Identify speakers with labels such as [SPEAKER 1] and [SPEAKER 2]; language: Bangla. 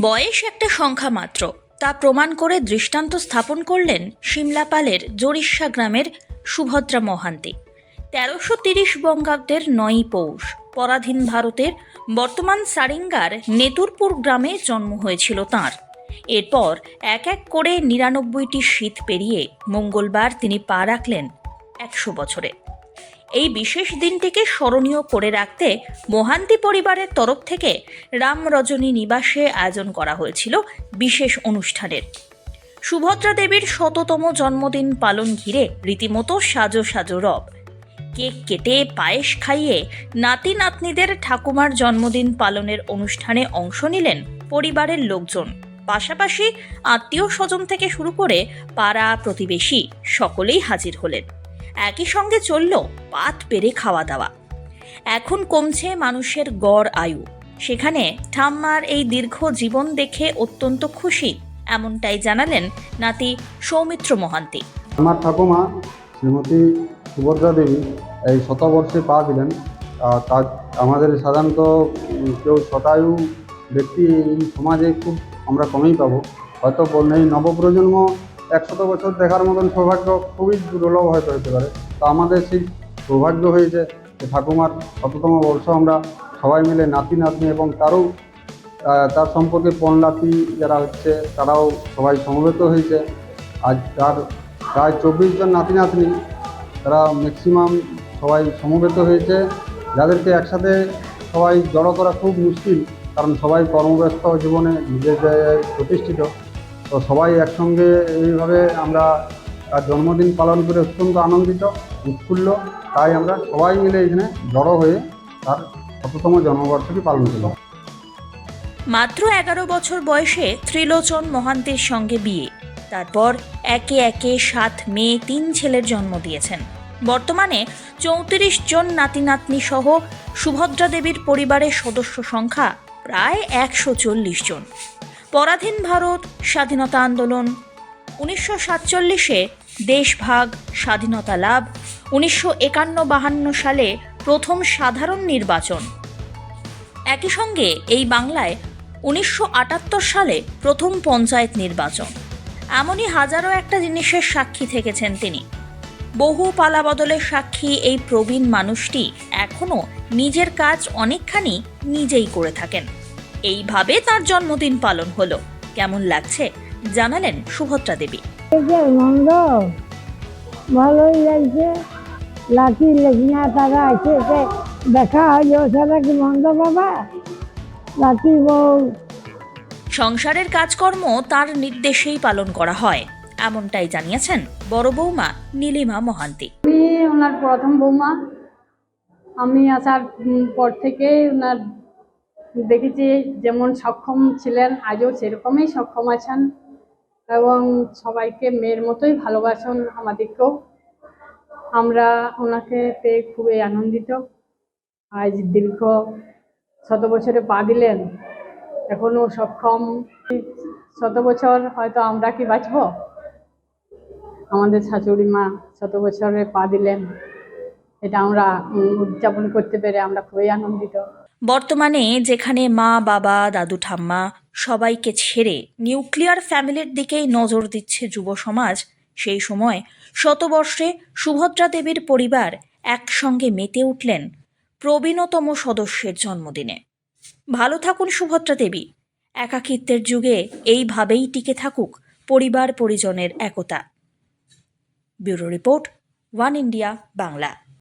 [SPEAKER 1] বয়স একটা সংখ্যা মাত্র। তা প্রমাণ করে দৃষ্টান্ত স্থাপন করলেন সিমলাপালের জরিষ্যা গ্রামের সুভদ্রা মহান্তি। তেরোশো তিরিশ বঙ্গাব্দের নয়ই পৌষ, পরাধীন ভারতের বর্তমান সারিঙ্গার নেতুরপুর গ্রামে জন্ম হয়েছিল তাঁর। এরপর এক এক করে নিরানব্বইটি শীত পেরিয়ে মঙ্গলবার তিনি পা রাখলেন একশো বছরে। এই বিশেষ দিনটিকে স্মরণীয় করে রাখতে মহান্তি পরিবারের তরফ থেকে রাম রজনী নিবাসে আয়োজন করা হয়েছিল বিশেষ অনুষ্ঠানের। সুভদ্রা দেবীর শততম জন্মদিন পালন ঘিরে রীতিমতো সাজো সাজো রব। কেক কেটে পায়েস খাইয়ে নাতি নাতনিদের ঠাকুমার জন্মদিন পালনের অনুষ্ঠানে অংশ নিলেন পরিবারের লোকজন। পাশাপাশি আত্মীয় স্বজন থেকে শুরু করে পাড়া প্রতিবেশী সকলেই হাজির হলেন। একই সঙ্গে চলল পাত পেরে খাওয়া দাওয়া এখন কমছে মানুষের গড় আয়ু। সেখানে ঠাম্মার এই দীর্ঘ জীবন দেখে অত্যন্ত খুশি, এমনটাই জানালেন নাতি সৌমিত্র মহান্তি।
[SPEAKER 2] আমার ঠাকুমা, শ্রীমতী সুভদ্রা দেবী এই শতবর্ষে পা দিলেন। তার, আমাদের সাধারণত কেউ শতায়ু ব্যক্তি সমাজে খুব আমরা কমেই পাবো। হয়তো নবপ্রজন্ম একশত বছর দেখার মতন সৌভাগ্য খুবই দুর্লভ হয়তো হতে পারে। তো আমাদের সেই সৌভাগ্য হয়েছে যে ঠাকুমার শততম বর্ষ আমরা সবাই মিলে নাতি, নাতনি এবং তারও তার সম্পর্কে পণলাতি যারা হচ্ছে, তারাও সবাই সমবেত হয়েছে। আজ তার প্রায় চব্বিশ জন নাতি, নাতনি, তারা ম্যাক্সিমাম সবাই সমবেত হয়েছে। যাদেরকে একসাথে সবাই জড়ো করা খুব মুশকিল, কারণ সবাই কর্মব্যস্ত জীবনে জায়গায় প্রতিষ্ঠিত। তো সবাই একসঙ্গে এইভাবে আমরা তার জন্মদিন পালন করে অত্যন্ত আনন্দিত, উৎফুল্ল। তাই আমরা সবাই মিলে এখানে জড়ো হয়ে তার শততম জন্মবর্ষটি পালন করলাম
[SPEAKER 1] মাত্র এগারো বছর বয়সে ত্রিলোচন মহান্তের সঙ্গে বিয়ে। তারপর একে একে সাত মেয়ে তিন ছেলের জন্ম দিয়েছেন। বর্তমানে চৌত্রিশ জন নাতি নাতনি সহ সুভদ্রা দেবীর পরিবারের সদস্য সংখ্যা প্রায় একশো চল্লিশ জন। পরাধীন ভারত, স্বাধীনতা আন্দোলন। উনিশশো সাতচল্লিশে দেশভাগ স্বাধীনতা লাভ। উনিশশো একান্ন বাহান্ন সালে প্রথম সাধারণ নির্বাচন। একই সঙ্গে এই বাংলায় উনিশশো আটাত্তর সালে প্রথম পঞ্চায়েত নির্বাচন। এমনই হাজারো একটা জিনিসের সাক্ষী থেকেছেন তিনি। বহু পালাবদলের সাক্ষী এই প্রবীণ মানুষটি এখনও নিজের কাজ অনেকখানি নিজেই করে থাকেন। এইভাবে তার জন্মদিন পালন হলো। কেমন লাগছে? জানালেন সুভদ্রা দেবী।
[SPEAKER 3] ভালোই লাগছে। লাঠি লেখিনা তারা আছে যে দেখা সেটা কি মন্দ বাবা? লাঠি বউ।
[SPEAKER 1] সংসারের কাজকর্ম তার নির্দেশেই পালন করা হয় এমনটাই জানিয়েছেন বড় বৌমা নীলিমা মহান্তি।
[SPEAKER 4] আমি ওনার প্রথম বৌমা। আমি আসার পর থেকে ওনার দেখেছি যেমন সক্ষম ছিলেন, আজও সেরকমই সক্ষম আছেন এবং সবাইকে মেয়ের মতোই ভালোবাসেন আমাদেরকেও। আমরা ওনাকে পেয়ে খুবই আনন্দিত। আজ দীর্ঘ শত বছরে পা দিলেন, এখনও সক্ষম। শত বছর হয়তো আমরা কি বাঁচবো? আমাদের শাশুড়ি মা শত বছরে পা দিলেন, এটা আমরা উদযাপন করতে পেরে আমরা খুবই আনন্দিত।
[SPEAKER 1] বর্তমানে যেখানে মা, বাবা, দাদু, ঠাম্মা সবাইকে ছেড়ে নিউক্লিয়ার ফ্যামিলির দিকেই নজর দিচ্ছে যুব সমাজ, সেই সময় শতবর্ষে সুভদ্রা দেবীর পরিবার একসঙ্গে মেতে উঠলেন প্রবীণতম সদস্যের জন্মদিনে। ভালো থাকুন সুভদ্রা দেবী। একাকিত্বের যুগে এইভাবেই টিকে থাকুক পরিবার পরিজনের একতা। Bureau report, one India, Bangla.